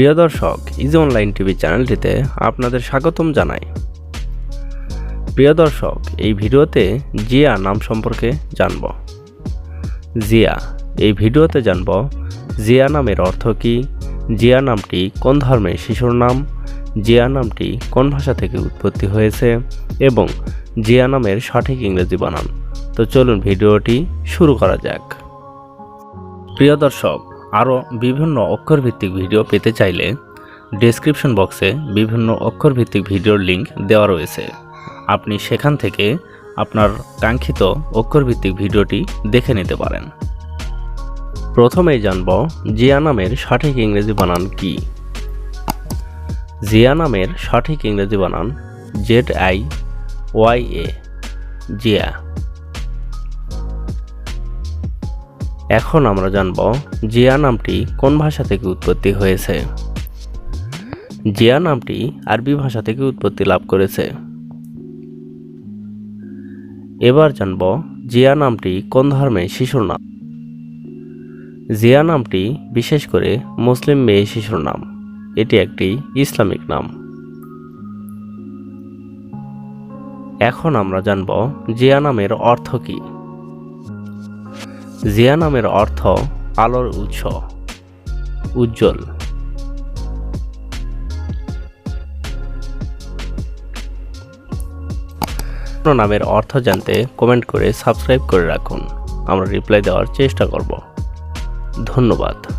প্রিয় দর্শক easy online TV চ্যানেলটিতে আপনাদের স্বাগতম জানাই। প্রিয় দর্শক, এই ভিডিওতে জিয়া নাম সম্পর্কে জানব। জিয়া, এই ভিডিওতে জানব জিয়া নামের অর্থ কী, জিয়া নামটি কোন ধর্মের শিশুর নাম, জিয়া নামটি কোন ভাষা থেকে উৎপত্তি হয়েছে, এবং জিয়া নামের সঠিক ইংরেজি বানান। তো চলুন ভিডিওটি শুরু করা যাক। প্রিয় দর্শক আরও বিভিন্ন অক্ষরভিত্তিক ভিডিও পেতে চাইলে ডেসক্রিপশন বক্সে বিভিন্ন অক্ষরভিত্তিক ভিডিওর লিঙ্ক দেওয়া রয়েছে। আপনি সেখান থেকে আপনার কাঙ্ক্ষিত অক্ষরভিত্তিক ভিডিওটি দেখে নিতে পারেন। প্রথমেই জানব জিয়া নামের সঠিক ইংরেজি বানান কি? জিয়া নামের সঠিক ইংরেজি বানান Z I Y A. Zia এখন আমরা জানব জিয়া নামটি কোন ভাষা থেকে উৎপত্তি হয়েছে। জিয়া নামটি আরবি ভাষা থেকে উৎপত্তি লাভ করেছে। এবার জানব জিয়া নামটি কোন ধর্মের শিশুর নাম। জিয়া নামটি বিশেষ করে মুসলিম মেয়ে শিশুর নাম। এটি একটি ইসলামিক নাম। এখন আমরা জানব জিয়া নামের অর্থ কী। জিয়া নামের অর্থ আলোর উৎস, উজ্জ্বল। নামের অর্থ জানতে কমেন্ট করে সাবস্ক্রাইব করে রাখুন। আমরা রিপ্লাই দেওয়ার চেষ্টা করব। ধন্যবাদ।